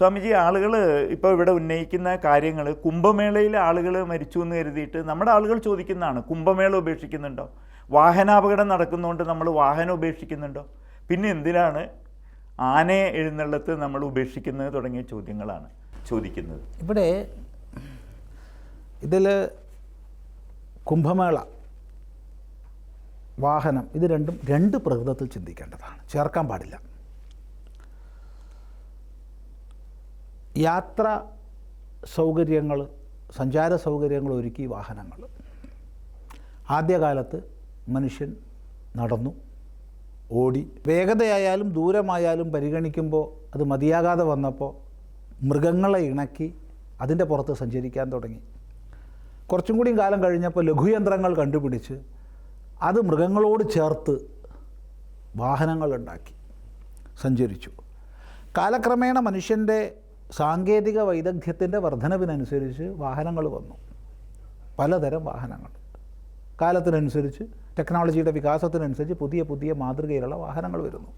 സ്വാമിജി ആളുകൾ ഇപ്പോൾ ഇവിടെ ഉന്നയിക്കുന്ന കാര്യങ്ങൾ കുംഭമേളയിൽ ആളുകൾ മരിച്ചു എന്ന് കരുതിയിട്ട് നമ്മുടെ ആളുകൾ ചോദിക്കുന്നതാണ് കുംഭമേള ഉപേക്ഷിക്കുന്നുണ്ടോ? വാഹനാപകടം നടക്കുന്നതുകൊണ്ട് നമ്മൾ വാഹനം ഉപേക്ഷിക്കുന്നുണ്ടോ? പിന്നെ എന്തിനാണ് ആനയെ എഴുന്നള്ളത്ത് നമ്മൾ ഉപേക്ഷിക്കുന്നത് തുടങ്ങിയ ചോദ്യങ്ങളാണ് ചോദിക്കുന്നത്. ഇവിടെ ഇതിൽ കുംഭമേള വാഹനം ഇത് രണ്ടും രണ്ട് പ്രകൃതത്തിൽ ചിന്തിക്കേണ്ടതാണ്. ചേർക്കാൻ പാടില്ല. യാത്ര സൗകര്യങ്ങൾ സഞ്ചാര സൗകര്യങ്ങൾ ഒരുക്കി വാഹനങ്ങൾ. ആദ്യകാലത്ത് മനുഷ്യൻ നടന്നു ഓടി. വേഗതയായാലും ദൂരമായാലും പരിഗണിക്കുമ്പോൾ അത് മതിയാകാതെ വന്നപ്പോൾ മൃഗങ്ങളെ ഇണക്കി അതിന്റെ പുറത്ത് സഞ്ചരിക്കാൻ തുടങ്ങി. കുറച്ചും കൂടി കാലം കഴിഞ്ഞപ്പോൾ ലഘുയന്ത്രങ്ങൾ കണ്ടുപിടിച്ച് അത് മൃഗങ്ങളോട് ചേർത്ത് വാഹനങ്ങൾ ഉണ്ടാക്കി സഞ്ചരിച്ചു. കാലക്രമേണ മനുഷ്യന്റെ സാങ്കേതിക വൈദഗ്ധ്യത്തിന്റെ വർധനവിനനുസരിച്ച് വാഹനങ്ങൾ വന്നു. പലതരം വാഹനങ്ങൾ. കാലത്തിനനുസരിച്ച് ടെക്നോളജിയുടെ വികാസത്തിനനുസരിച്ച് പുതിയ പുതിയ മാതൃകയിലുള്ള വാഹനങ്ങൾ വരുന്നു.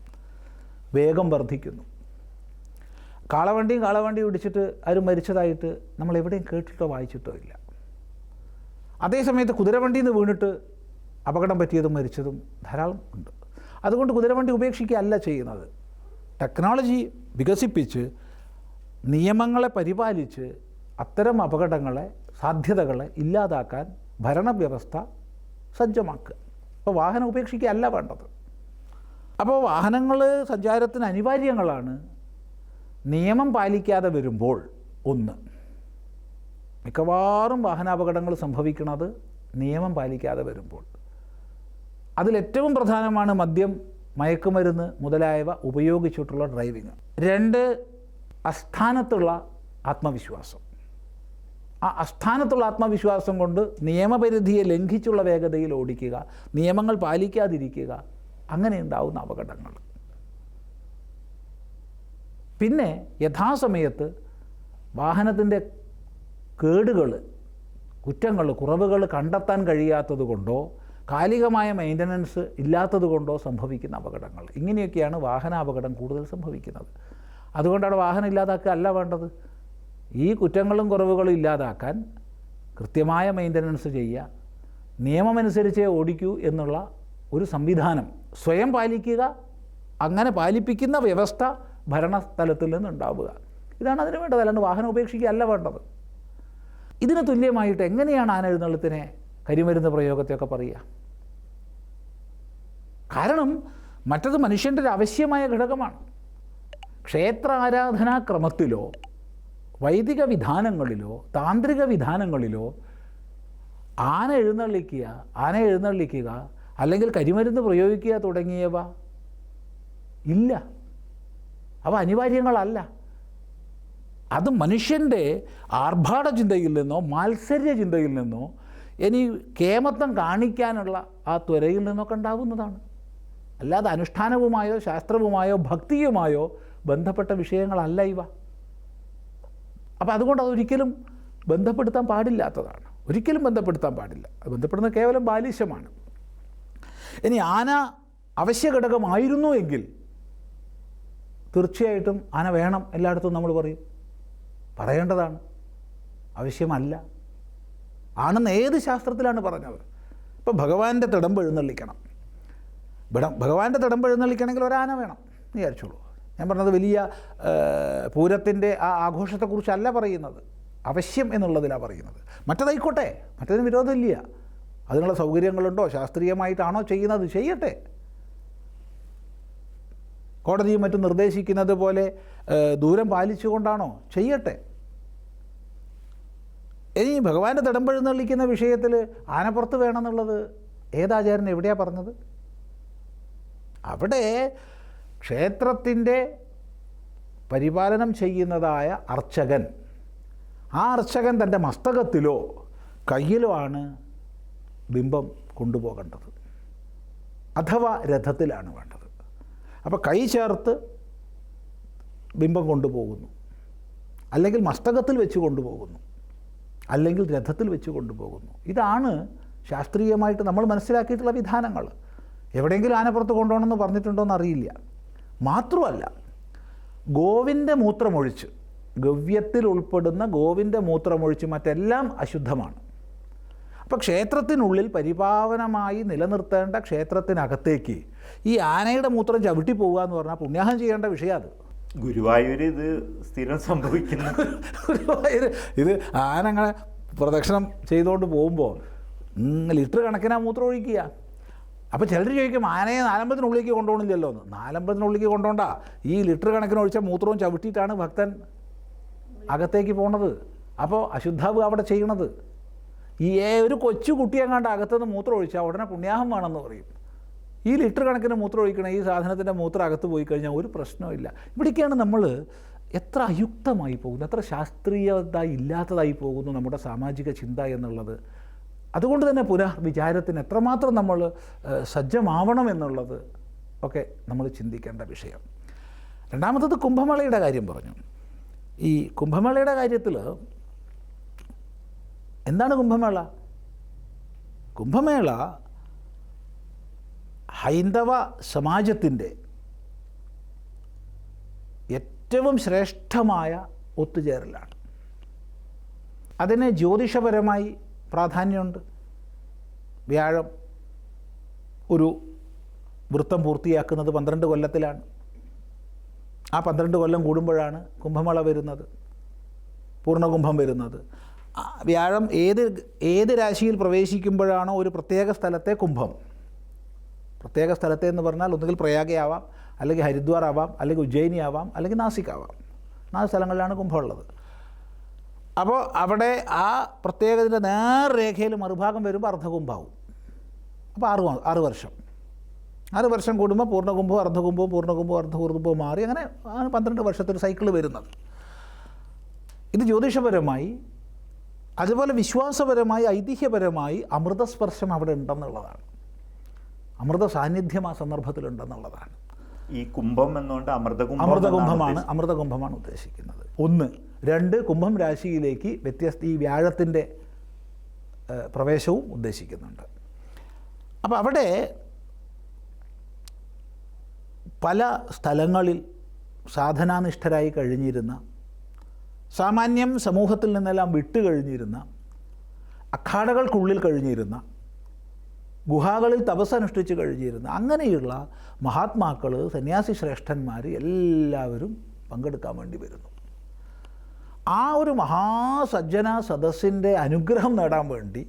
വേഗം വർദ്ധിക്കുന്നു. കാളവണ്ടിയും കാളവണ്ടിയും ഇടിച്ചിട്ട് ആരും മരിച്ചതായിട്ട് നമ്മൾ എവിടെയും കേട്ടിട്ടോ വായിച്ചിട്ടോ ഇല്ല. അതേസമയത്ത് കുതിരവണ്ടിയിൽ നിന്ന് വീണിട്ട് അപകടം പറ്റിയതും മരിച്ചതും ധാരാളം ഉണ്ട്. അതുകൊണ്ട് കുതിരവണ്ടി ഉപേക്ഷിക്കുകയല്ല ചെയ്യുന്നത്. ടെക്നോളജി വികസിപ്പിച്ച് നിയമങ്ങളെ പരിപാലിച്ച് അത്തരം അപകടങ്ങളെ സാധ്യതകളെ ഇല്ലാതാക്കാൻ ഭരണവ്യവസ്ഥ സജ്ജമാക്കുക. അപ്പോൾ വാഹനം ഉപേക്ഷിക്കുകയല്ല വേണ്ടത്. അപ്പോൾ വാഹനങ്ങൾ സഞ്ചാരത്തിന് അനിവാര്യങ്ങളാണ്. നിയമം പാലിക്കാതെ വരുമ്പോൾ ഒന്ന് മിക്കവാറും വാഹനാപകടങ്ങൾ സംഭവിക്കുന്നത് നിയമം പാലിക്കാതെ വരുമ്പോൾ. അതിലേറ്റവും പ്രധാനമാണ് മദ്യം മയക്കുമരുന്ന് മുതലായവ ഉപയോഗിച്ചിട്ടുള്ള ഡ്രൈവിങ് രണ്ട് അസ്ഥാനത്തുള്ള ആത്മവിശ്വാസം. ആ അസ്ഥാനത്തുള്ള ആത്മവിശ്വാസം കൊണ്ട് നിയമപരിധിയെ ലംഘിച്ചുള്ള വേഗതയിൽ ഓടിക്കുക നിയമങ്ങൾ പാലിക്കാതിരിക്കുക അങ്ങനെ ഉണ്ടാവുന്ന അപകടങ്ങൾ. പിന്നെ യഥാസമയത്ത് വാഹനത്തിന്റെ കേടുകൾ കുറ്റങ്ങൾ കുറവുകൾ കണ്ടെത്താൻ കഴിയാത്തത് കൊണ്ടോ കാലികമായ മെയിന്റനൻസ് ഇല്ലാത്തത് കൊണ്ടോ സംഭവിക്കുന്ന അപകടങ്ങൾ. ഇങ്ങനെയൊക്കെയാണ് വാഹനാപകടം കൂടുതൽ സംഭവിക്കുന്നത്. അതുകൊണ്ടാണ് വാഹനം ഇല്ലാതാക്കുക അല്ല വേണ്ടത്. ഈ കുറ്റങ്ങളും കുറവുകളും ഇല്ലാതാക്കാൻ കൃത്യമായ മെയിന്റനൻസ് ചെയ്യുക. നിയമമനുസരിച്ചേ ഓടിക്കൂ എന്നുള്ള ഒരു സംവിധാനം സ്വയം പാലിക്കുക അങ്ങനെ പാലിപ്പിക്കുന്ന വ്യവസ്ഥ ഭരണസ്ഥലത്തിൽ നിന്നുണ്ടാവുക. ഇതാണ് അതിന് വേണ്ടത്. അല്ലാണ്ട് വാഹനം ഉപേക്ഷിക്കുക അല്ല വേണ്ടത്. ഇതിന് തുല്യമായിട്ട് എങ്ങനെയാണ് ആന എഴുന്നള്ളത്തിനെ കരിമരുന്ന് പ്രയോഗത്തെയൊക്കെ പറയുക? കാരണം മറ്റത് മനുഷ്യന്റെ ഒരു ആവശ്യമായ ഘടകമാണ്. ക്ഷേത്ര ആരാധനാക്രമത്തിലോ വൈദിക വിധാനങ്ങളിലോ താന്ത്രിക വിധാനങ്ങളിലോ ആന എഴുന്നള്ളിക്കുക ആന എഴുന്നള്ളിക്കുക അല്ലെങ്കിൽ കരിമരുന്ന് പ്രയോഗിക്കുക തുടങ്ങിയവ ഇല്ല. അവ അനിവാര്യങ്ങളല്ല. അത് മനുഷ്യന്റെ ആർഭാട ചിന്തയിൽ നിന്നോ മാത്സര്യ ചിന്തയിൽ നിന്നോ ഇനി കേമത്വം കാണിക്കാനുള്ള ആ ത്വരയിൽ നിന്നൊക്കെ ഉണ്ടാകുന്നതാണ് അല്ലാതെ അനുഷ്ഠാനവുമായോ ശാസ്ത്രവുമായോ ഭക്തിയുമായോ ബന്ധപ്പെട്ട വിഷയങ്ങളല്ല ഇവ. അപ്പോൾ അതുകൊണ്ട് അതൊരിക്കലും ബന്ധപ്പെടുത്താൻ പാടില്ലാത്തതാണ്. ഒരിക്കലും ബന്ധപ്പെടുത്താൻ പാടില്ല. അത് ബന്ധപ്പെടുന്നത് കേവലം ബാലിശമാണ്. ഇനി ആന അവശ്യ ഘടകമായിരുന്നു എങ്കിൽ തീർച്ചയായിട്ടും ആന വേണം എല്ലായിടത്തും നമ്മൾ പറയും. പറയേണ്ടതാണ്. ആവശ്യമല്ല. ആണെന്ന് ഏത് ശാസ്ത്രത്തിലാണ് പറഞ്ഞത്? ഇപ്പോൾ ഭഗവാന്റെ തിടമ്പ് എഴുന്നള്ളിക്കണം. ഭഗവാന്റെ തിടമ്പ് എഴുന്നള്ളിക്കണമെങ്കിൽ ഒരാന വേണം വിചാരിച്ചോളൂ. ഞാൻ പറഞ്ഞത് വലിയ പൂരത്തിന്റെ ആ ആഘോഷത്തെക്കുറിച്ചല്ല പറയുന്നത്. അവശ്യം എന്നുള്ളതിലാണ് പറയുന്നത്. മറ്റതായിക്കോട്ടെ മറ്റതിന് വിരോധമില്ല. അതിനുള്ള സൗകര്യങ്ങളുണ്ടോ? ശാസ്ത്രീയമായിട്ടാണോ ചെയ്യുന്നത്? ചെയ്യട്ടെ. കോടതിയും മറ്റും നിർദ്ദേശിക്കുന്നത് പോലെ ദൂരം പാലിച്ചുകൊണ്ടാണോ? ചെയ്യട്ടെ. ഇനി ഭഗവാന്റെ തിടമ്പെഴുന്നള്ളിക്കുന്ന വിഷയത്തിൽ ആനപ്പുറത്ത് വേണമെന്നുള്ളത് ഏതാചാര്യൻ എവിടെയാണ് പറഞ്ഞത്? അവിടെ ക്ഷേത്രത്തിന്റെ പരിപാലനം ചെയ്യുന്നതായ അർച്ചകൻ. ആ അർച്ചകൻ തന്റെ മസ്തകത്തിലോ കയ്യിലോ ആണ് ബിംബം കൊണ്ടുപോകേണ്ടത്. അഥവാ രഥത്തിലാണ് വേണ്ടത്. അപ്പോൾ കൈ ചേർത്ത് ബിംബം കൊണ്ടുപോകുന്നു. അല്ലെങ്കിൽ മസ്തകത്തിൽ വെച്ച് കൊണ്ടുപോകുന്നു. അല്ലെങ്കിൽ രഥത്തിൽ വെച്ച് കൊണ്ടുപോകുന്നു. ഇതാണ് ശാസ്ത്രീയമായിട്ട് നമ്മൾ മനസ്സിലാക്കിയിട്ടുള്ള വിധാനങ്ങൾ. എവിടെയെങ്കിലും ആനപ്പുറത്ത് കൊണ്ടുപോകണമെന്ന് പറഞ്ഞിട്ടുണ്ടോ എന്ന് അറിയില്ല. മാത്രമല്ല ഗോവിന്റെ മൂത്രമൊഴിച്ച് ഗവ്യത്തിൽ ഉൾപ്പെടുന്ന ഗോവിന്റെ മൂത്രമൊഴിച്ച് മറ്റെല്ലാം അശുദ്ധമാണ്. അപ്പോൾ ക്ഷേത്രത്തിനുള്ളിൽ പരിപാവനമായി നിലനിർത്തേണ്ട ക്ഷേത്രത്തിനകത്തേക്ക് ഈ ആനയുടെ മൂത്രം ചവിട്ടി പോകുക എന്ന് പറഞ്ഞാൽ പുണ്യാഹം ചെയ്യേണ്ട വിഷയം അത്. ഗുരുവായൂർ ഇത് സ്ഥിരം സംഭവിക്കുന്ന. ഗുരുവായൂർ ഇത് ആനങ്ങളെ പ്രദക്ഷിണം ചെയ്തുകൊണ്ട് പോകുമ്പോൾ ലിറ്റർ കണക്കിനാ മൂത്രം ഒഴിക്കുക അപ്പോൾ ചിലർ ചോദിക്കും ആനയെ നാലമ്പതിനുള്ളിലേക്ക് കൊണ്ടുപോകണില്ലല്ലോ? എന്ന്. നാലമ്പതിനുള്ളിലേക്ക് കൊണ്ടുപോണ്ട ഈ ലിറ്റർ കണക്കിന് ഒഴിച്ച മൂത്രവും ചവിട്ടിയിട്ടാണ് ഭക്തൻ അകത്തേക്ക് പോണത്. അപ്പോൾ അശുദ്ധാവ് അവിടെ ചെയ്യണത്. ഈ ഒരു കൊച്ചു കുട്ടിയെങ്ങാണ്ട് അകത്തുനിന്ന് മൂത്രം ഒഴിച്ചാൽ ഉടനെ പുണ്യാഹം വേണമെന്ന് പറയും. ഈ ലിറ്റർ കണക്കിന് മൂത്രം ഒഴിക്കണ ഈ സാധനത്തിന്റെ മൂത്രം അകത്ത് പോയി കഴിഞ്ഞാൽ ഒരു പ്രശ്നമില്ല ഇവിടേക്കാണ് നമ്മൾ എത്ര അയുക്തമായി പോകുന്നു എത്ര ശാസ്ത്രീയത ഇല്ലാത്തതായി പോകുന്നു നമ്മുടെ സാമാജിക ചിന്ത എന്നുള്ളത്. അതുകൊണ്ട് തന്നെ പുനർവിചാരത്തിന് എത്രമാത്രം നമ്മൾ സജ്ജമാവണം എന്നുള്ളത് ഒക്കെ നമ്മൾ ചിന്തിക്കേണ്ട വിഷയം. രണ്ടാമത്തത് കുംഭമേളയുടെ കാര്യം പറഞ്ഞു. ഈ കുംഭമേളയുടെ കാര്യത്തിൽ എന്താണ് കുംഭമേള? കുംഭമേള ഹൈന്ദവ സമാജത്തിന്റെ ഏറ്റവും ശ്രേഷ്ഠമായ ഒത്തുചേരലാണ്. അതിനെ ജ്യോതിഷപരമായി പ്രാധാന്യമുണ്ട്. വ്യാഴം ഒരു വൃത്തം പൂർത്തിയാക്കുന്നത് പന്ത്രണ്ട് കൊല്ലത്തിലാണ്. ആ പന്ത്രണ്ട് കൊല്ലം കൂടുമ്പോഴാണ് കുംഭമേള വരുന്നത്. പൂർണകുംഭം വരുന്നത്. വ്യാഴം ഏത് ഏത് രാശിയിൽ പ്രവേശിക്കുമ്പോഴാണോ ഒരു പ്രത്യേക സ്ഥലത്തെ കുംഭം. പ്രത്യേക സ്ഥലത്തെ എന്ന് പറഞ്ഞാൽ ഒന്നുകിൽ പ്രയാഗയാവാം അല്ലെങ്കിൽ ഹരിദ്വാർ ആവാം അല്ലെങ്കിൽ ഉജ്ജയിനി ആവാം അല്ലെങ്കിൽ നാസിക് ആവാം. നാല് സ്ഥലങ്ങളിലാണ് കുംഭമുള്ളത് അപ്പോൾ അവിടെ ആ പ്രത്യേകത്തിന്റെ നേർരേഖയിൽ മറുഭാഗം വരുമ്പോൾ അർദ്ധകുംഭാവും. അപ്പോൾ ആറ് ആറ് വർഷം. ആറ് വർഷം കൂടുമ്പോൾ പൂർണകുംഭവും അർദ്ധകുംഭവും പൂർണകുംഭവും അർദ്ധകുംഭവും മാറി അങ്ങനെ ആണ് പന്ത്രണ്ട് വർഷത്തൊരു സൈക്കിൾ വരുന്നത്. ഇത് ജ്യോതിഷപരമായി അതുപോലെ വിശ്വാസപരമായി ഐതിഹ്യപരമായി അമൃതസ്പർശം അവിടെ ഉണ്ടെന്നുള്ളതാണ്. അമൃത സാന്നിധ്യം ആ സന്ദർഭത്തിലുണ്ടെന്നുള്ളതാണ് ഈ കുംഭം എന്നുകൊണ്ട് അമൃതകുംഭം അമൃതകുംഭമാണ് അമൃതകുംഭമാണ് ഉദ്ദേശിക്കുന്നത്. ഒന്ന് രണ്ട് കുംഭം രാശിയിലേക്ക് വ്യത്യസ്ത ഈ വ്യാഴത്തിന്റെ പ്രവേശവും ഉദ്ദേശിക്കുന്നുണ്ട്. അപ്പോൾ അവിടെ പല സ്ഥലങ്ങളിൽ സാധനാനിഷ്ഠരായി കഴിഞ്ഞിരുന്ന സാമാന്യം സമൂഹത്തിൽ നിന്നെല്ലാം വിട്ടു കഴിഞ്ഞിരുന്ന അഖാടകൾക്കുള്ളിൽ കഴിഞ്ഞിരുന്ന ഗുഹാകളിൽ തപസ്സനുഷ്ഠിച്ച് കഴിഞ്ഞിരുന്ന അങ്ങനെയുള്ള മഹാത്മാക്കൾ സന്യാസി ശ്രേഷ്ഠന്മാർ എല്ലാവരും പങ്കെടുക്കാൻ വേണ്ടി വരുന്നു. ആ ഒരു മഹാസജ്ജന സദസ്സിന്റെ അനുഗ്രഹം നേടാൻ വേണ്ടി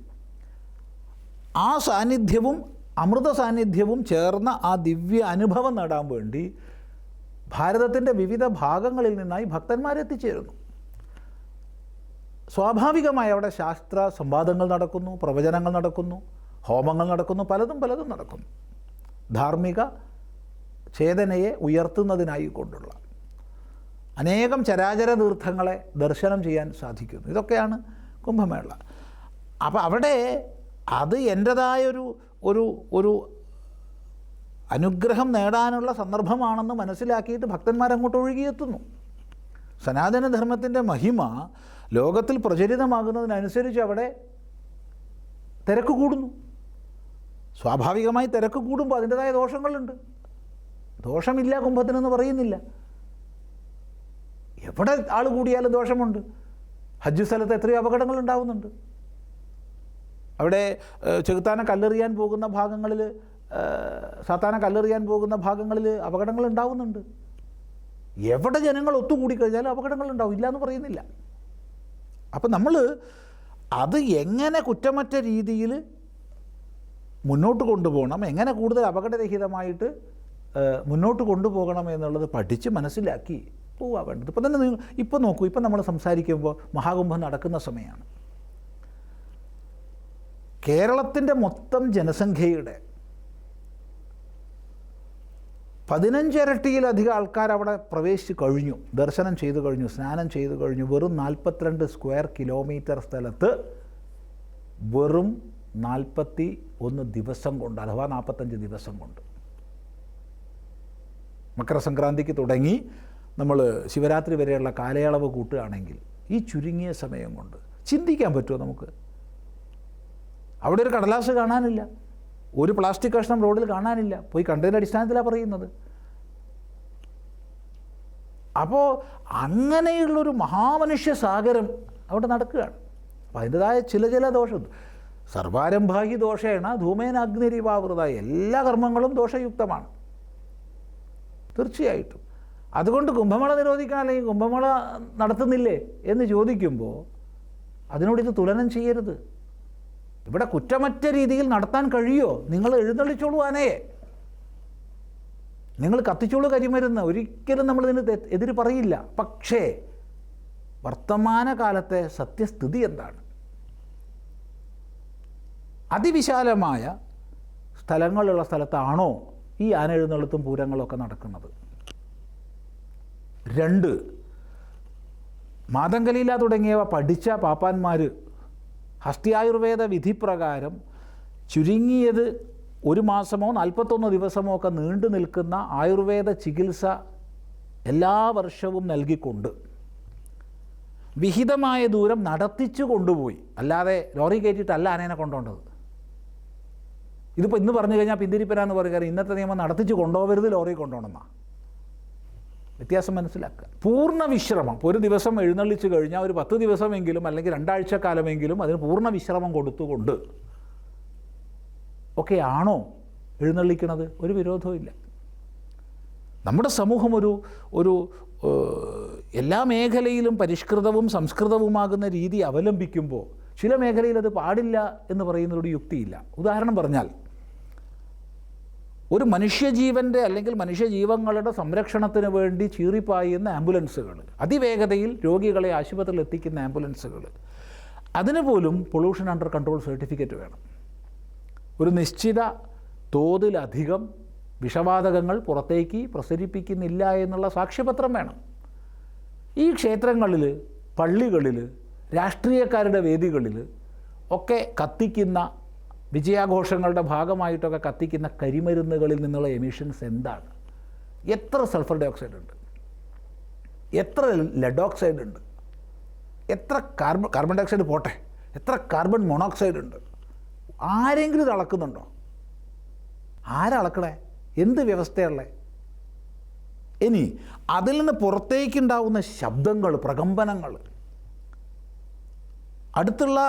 ആ സാന്നിധ്യവും അമൃത സാന്നിധ്യവും ചേർന്ന ആ ദിവ്യ അനുഭവം നേടാൻ വേണ്ടി ഭാരതത്തിന്റെ വിവിധ ഭാഗങ്ങളിൽ നിന്നായി ഭക്തന്മാരെത്തിച്ചേരുന്നു സ്വാഭാവികമായി അവിടെ ശാസ്ത്ര സംവാദങ്ങൾ നടക്കുന്നു പ്രവചനങ്ങൾ നടക്കുന്നു ഹോമങ്ങൾ നടക്കുന്നു പലതും പലതും നടക്കുന്നു. ധാർമ്മിക ചേതനയെ ഉയർത്തുന്നതിനായി കൊണ്ടുള്ള അനേകം ചരാചര തീർത്ഥങ്ങളെ ദർശനം ചെയ്യാൻ സാധിക്കുന്നു. ഇതൊക്കെയാണ് കുംഭമേള. അപ്പോൾ അവിടെ അത് എന്റെതായൊരു ഒരു ഒരു അനുഗ്രഹം നേടാനുള്ള സന്ദർഭമാണെന്ന് മനസ്സിലാക്കിയിട്ട് ഭക്തന്മാരങ്ങോട്ട് ഒഴുകിയെത്തുന്നു. സനാതനധർമ്മത്തിന്റെ മഹിമ ലോകത്തിൽ പ്രചരിതമാകുന്നതിനനുസരിച്ച് അവിടെ തിരക്ക് കൂടുന്നു. സ്വാഭാവികമായി തിരക്ക് കൂടുമ്പോൾ അതിന്റെതായ ദോഷങ്ങളുണ്ട്. ദോഷമില്ല കുംഭത്തിനെന്ന് പറയുന്നില്ല. എവിടെ ആൾ കൂടിയാലും ദോഷമുണ്ട്. ഹജ്ജ് സ്ഥലത്ത് എത്രയോ അപകടങ്ങൾ ഉണ്ടാവുന്നുണ്ട്. അവിടെ ചെകുത്താന കല്ലെറിയാൻ പോകുന്ന ഭാഗങ്ങളിൽ സാത്താനെ കല്ലെറിയാൻ പോകുന്ന ഭാഗങ്ങളിൽ അപകടങ്ങൾ ഉണ്ടാവുന്നുണ്ട്. എവിടെ ജനങ്ങൾ ഒത്തുകൂടിക്കഴിഞ്ഞാലും അപകടങ്ങൾ ഉണ്ടാവും. ഇല്ല എന്ന് പറയുന്നില്ല. അപ്പം നമ്മൾ അത് എങ്ങനെ കുറ്റമറ്റ രീതിയിൽ മുന്നോട്ട് കൊണ്ടുപോകണം എങ്ങനെ കൂടുതൽ അപകടരഹിതമായിട്ട് മുന്നോട്ട് കൊണ്ടുപോകണം എന്നുള്ളത് പഠിച്ച് മനസ്സിലാക്കി പോവാ വേണ്ടത് ഇപ്പം തന്നെ ഇപ്പം നോക്കൂ ഇപ്പം നമ്മൾ സംസാരിക്കുമ്പോൾ മഹാകുംഭം നടക്കുന്ന സമയമാണ് കേരളത്തിന്റെ മൊത്തം ജനസംഖ്യയുടെ പതിനഞ്ചിരട്ടിയിലധികം ആൾക്കാർ അവിടെ പ്രവേശിച്ച് കഴിഞ്ഞു ദർശനം ചെയ്തു കഴിഞ്ഞു സ്നാനം ചെയ്തു കഴിഞ്ഞു. വെറും നാൽപ്പത്തിരണ്ട് സ്ക്വയർ കിലോമീറ്റർ സ്ഥലത്ത് വെറും നാൽപ്പത്തി ഒന്ന് ദിവസം കൊണ്ട് അഥവാ നാൽപ്പത്തഞ്ച് ദിവസം കൊണ്ട്. മകരസംക്രാന്തിക്ക് തുടങ്ങി നമ്മൾ ശിവരാത്രി വരെയുള്ള കാലയളവ് കൂട്ടുകയാണെങ്കിൽ ഈ ചുരുങ്ങിയ സമയം കൊണ്ട് ചിന്തിക്കാൻ പറ്റുമോ നമുക്ക്? അവിടെ ഒരു കടലാസ് കാണാനില്ല. ഒരു പ്ലാസ്റ്റിക് കഷ്ണം റോഡിൽ കാണാനില്ല. പോയി കണ്ടതിന്റെ അടിസ്ഥാനത്തിലാണ് പറയുന്നത്. അപ്പോൾ അങ്ങനെയുള്ളൊരു മഹാമനുഷ്യ സാഗരം അവിടെ നടക്കുകയാണ്. അപ്പോൾ അതിന്റെതായ ചില ചില ദോഷം. സർവാരംഭാഹി ദോഷേണ ധൂമേന അഗ്നിരീപാവൃത എല്ലാ കർമ്മങ്ങളും ദോഷയുക്തമാണ്. തീർച്ചയായിട്ടും. അതുകൊണ്ട് കുംഭമേള നിരോധിക്കാൻ അല്ലെങ്കിൽ കുംഭമേള നടത്തുന്നില്ലേ എന്ന് ചോദിക്കുമ്പോൾ അതിനോട് ഇത് തുലനം ചെയ്യരുത്. ഇവിടെ കുറ്റമറ്റ രീതിയിൽ നടത്താൻ കഴിയുമോ നിങ്ങൾ എഴുന്നള്ളിച്ചോളൂ ആനയെ. നിങ്ങൾ കത്തിച്ചോളൂ കരിമരുന്ന്. ഒരിക്കലും നമ്മൾ ഇതിന് എതിർ പറയില്ല. പക്ഷേ വർത്തമാനകാലത്തെ സത്യസ്ഥിതി എന്താണ്? അതിവിശാലമായ സ്ഥലങ്ങളുള്ള സ്ഥലത്താണോ ഈ ആന എഴുന്നള്ളത്തും പൂരങ്ങളൊക്കെ നടക്കുന്നത്? രണ്ട്. മാതങ്കലീല തുടങ്ങിയവ പഠിച്ച പാപ്പാന്മാർ ഹസ്തിയായുർവേദ വിധിപ്രകാരം ചുരുങ്ങിയത് ഒരു മാസമോ നാൽപ്പത്തൊന്ന് ദിവസമോ ഒക്കെ നീണ്ടു നിൽക്കുന്ന ആയുർവേദ ചികിത്സ എല്ലാ വർഷവും നൽകിക്കൊണ്ട് വിഹിതമായ ദൂരം നടത്തിച്ചു കൊണ്ടുപോയി. അല്ലാതെ ലോറി കയറ്റിയിട്ടല്ല ആനേനെ കൊണ്ടുപോകേണ്ടത്. ഇതിപ്പോൾ ഇന്ന് പറഞ്ഞു കഴിഞ്ഞാൽ പിന്തിരിപ്പനാന്ന് പറയുക ഇന്നത്തെ നിയമം നടത്തിച്ചു കൊണ്ടുപോകരുത് ലോറി കൊണ്ടുപോകണമെന്നാണ് വ്യത്യാസം മനസ്സിലാക്കുക. പൂർണ വിശ്രമം. ഒരു ദിവസം എഴുന്നള്ളിച്ച് കഴിഞ്ഞാൽ ഒരു പത്ത് ദിവസമെങ്കിലും അല്ലെങ്കിൽ രണ്ടാഴ്ച കാലമെങ്കിലും അതിന് പൂർണ വിശ്രമം കൊടുത്തുകൊണ്ട് ഒക്കെ ആണോ എഴുന്നള്ളിക്കണത്? ഒരു വിരോധവും നമ്മുടെ സമൂഹം ഒരു ഒരു എല്ലാ മേഖലയിലും പരിഷ്കൃതവും സംസ്കൃതവുമാകുന്ന രീതി അവലംബിക്കുമ്പോൾ ചില മേഖലയിൽ അത് പാടില്ല എന്ന് പറയുന്നതിലൊരു യുക്തിയില്ല. ഉദാഹരണം പറഞ്ഞാൽ ഒരു മനുഷ്യജീവന്റെ അല്ലെങ്കിൽ മനുഷ്യജീവങ്ങളുടെ സംരക്ഷണത്തിന് വേണ്ടി ചീറിപ്പായുന്ന ആംബുലൻസുകൾ അതിവേഗതയിൽ രോഗികളെ ആശുപത്രിയിൽ എത്തിക്കുന്ന ആംബുലൻസുകൾ. അതിന് പോലും പൊള്യൂഷൻ അണ്ടർ കൺട്രോൾ സർട്ടിഫിക്കറ്റ് വേണം. ഒരു നിശ്ചിത തോതിലധികം വിഷവാതകങ്ങൾ പുറത്തേക്ക് പ്രസരിപ്പിക്കുന്നില്ല എന്നുള്ള സാക്ഷ്യപത്രം വേണം. ഈ ക്ഷേത്രങ്ങളിൽ പള്ളികളിൽ രാഷ്ട്രീയക്കാരുടെ വേദികളിൽ ഒക്കെ കത്തിക്കുന്ന വിജയാഘോഷങ്ങളുടെ ഭാഗമായിട്ടൊക്കെ കത്തിക്കുന്ന കരിമരുന്നുകളിൽ നിന്നുള്ള എമിഷൻസ് എന്താണ്? എത്ര സൾഫർ ഡയോക്സൈഡ് ഉണ്ട്? എത്ര ലെഡ് ഓക്സൈഡ് ഉണ്ട്? എത്ര കാർബൺ കാർബൺ ഡയോക്സൈഡ് പോട്ടെ എത്ര കാർബൺ മോണോക്സൈഡ് ഉണ്ട്? ആരെങ്കിലും ഇത് അളക്കുന്നുണ്ടോ? ആരളക്കണേ എന്ത് വ്യവസ്ഥയുള്ളേ ഇനി അതിൽ നിന്ന് പുറത്തേക്കുണ്ടാവുന്ന ശബ്ദങ്ങൾ പ്രകമ്പനങ്ങൾ അടുത്തുള്ള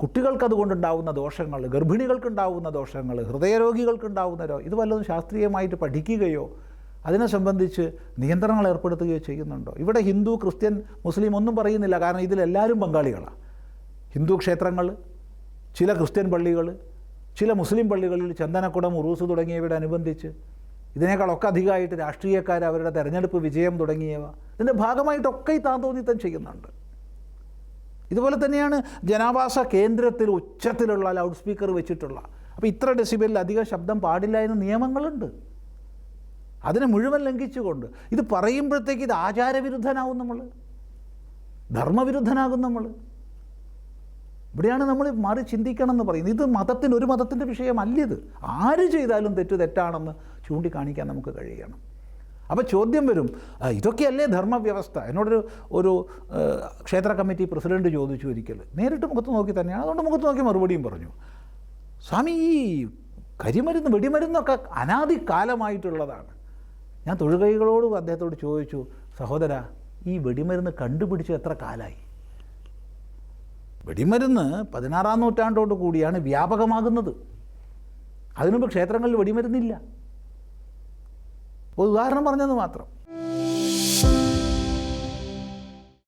കുട്ടികൾക്ക് അതുകൊണ്ടുണ്ടാവുന്ന ദോഷങ്ങൾ ഗർഭിണികൾക്കുണ്ടാവുന്ന ദോഷങ്ങൾ ഹൃദയരോഗികൾക്കുണ്ടാവുന്ന രോ ഇത് വല്ലതും ശാസ്ത്രീയമായിട്ട് പഠിക്കുകയോ അതിനെ സംബന്ധിച്ച് നിയന്ത്രണങ്ങൾ ഏർപ്പെടുത്തുകയോ ചെയ്യുന്നുണ്ടോ? ഇവിടെ ഹിന്ദു ക്രിസ്ത്യൻ മുസ്ലിം ഒന്നും പറയുന്നില്ല. കാരണം ഇതിലെല്ലാവരും പങ്കാളികളാണ് ഹിന്ദു ക്ഷേത്രങ്ങൾ ചില ക്രിസ്ത്യൻ പള്ളികൾ ചില മുസ്ലിം പള്ളികളിൽ ചന്ദനക്കുടം ഉറൂസ് തുടങ്ങിയവയുടെ അനുബന്ധിച്ച് ഇതിനേക്കാളൊക്കെ അധികമായിട്ട് രാഷ്ട്രീയക്കാർ അവരുടെ തെരഞ്ഞെടുപ്പ് വിജയം തുടങ്ങിയവ. ഇതിന്റെ ഭാഗമായിട്ടൊക്കെ ഈ താന്തോന്നിത്തം ചെയ്യുന്നുണ്ട്. ഇതുപോലെ തന്നെയാണ് ജനാവാസ കേന്ദ്രത്തിൽ ഉച്ചത്തിലുള്ള ലൗഡ് സ്പീക്കർ വെച്ചിട്ടുള്ള. അപ്പോൾ ഇത്ര ഡെസിബലിൽ അധികം ശബ്ദം പാടില്ല എന്ന് നിയമങ്ങളുണ്ട്. അതിനെ മുഴുവൻ ലംഘിച്ചുകൊണ്ട്. ഇത് പറയുമ്പോഴത്തേക്ക് ഇത് ആചാരവിരുദ്ധനാവും നമ്മൾ ധർമ്മവിരുദ്ധനാകും നമ്മൾ ഇവിടെയാണ് നമ്മൾ മാറി ചിന്തിക്കണം എന്ന് പറയുന്നത്. ഇത് മതത്തിന് ഒരു മതത്തിന്റെ വിഷയമല്ല ഇത്. ആര് ചെയ്താലും തെറ്റ് തെറ്റാണെന്ന് ചൂണ്ടിക്കാണിക്കാൻ നമുക്ക് കഴിയണം. അപ്പോൾ ചോദ്യം വരും ഇതൊക്കെയല്ലേ ധർമ്മവ്യവസ്ഥ? എന്നോടൊരു ഒരു ക്ഷേത്ര കമ്മിറ്റി പ്രസിഡന്റ് ചോദിച്ചു ഒരിക്കൽ നേരിട്ട് മുഖത്ത് നോക്കി തന്നെയാണ് അതുകൊണ്ട് മുഖത്ത് നോക്കി മറുപടിയും പറഞ്ഞു. സ്വാമി ഈ കരിമരുന്ന് വെടിമരുന്നൊക്കെ അനാദികാലമായിട്ടുള്ളതാണ് ഞാൻ തൊഴുകൈകളോടും അദ്ദേഹത്തോട് ചോദിച്ചു സഹോദര ഈ വെടിമരുന്ന് കണ്ടുപിടിച്ച് എത്ര കാലമായി വെടിമരുന്ന് പതിനാറാം നൂറ്റാണ്ടോട് കൂടിയാണ് വ്യാപകമാകുന്നത്. അതിനുമുമ്പ് ക്ഷേത്രങ്ങളിൽ വെടിമരുന്നില്ല. ഉദാഹരണം പറഞ്ഞത് മാത്രം.